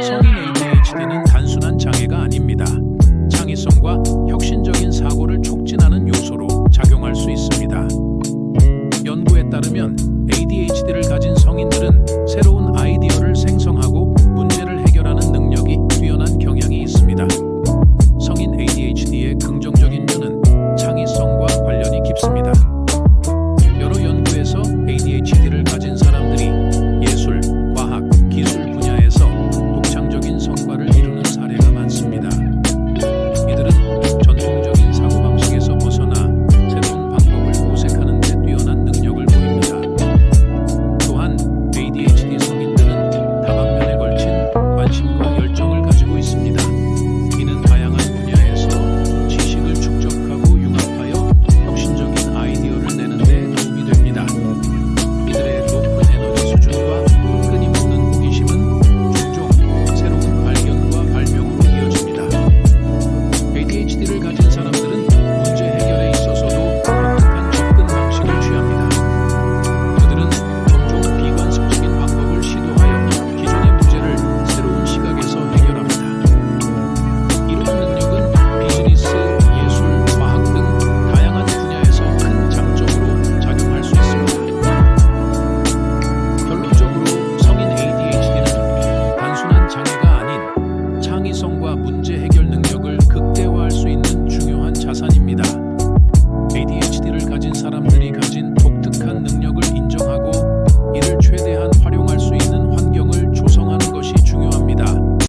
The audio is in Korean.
성인 ADHD는 단순한 장애가 아닙니다. 창의성과 혁신적인 사고를 촉진하는 요소로 작용할 수 있습니다. 연구에 따르면 ADHD를 가진 성인들은 새로운 아이디어를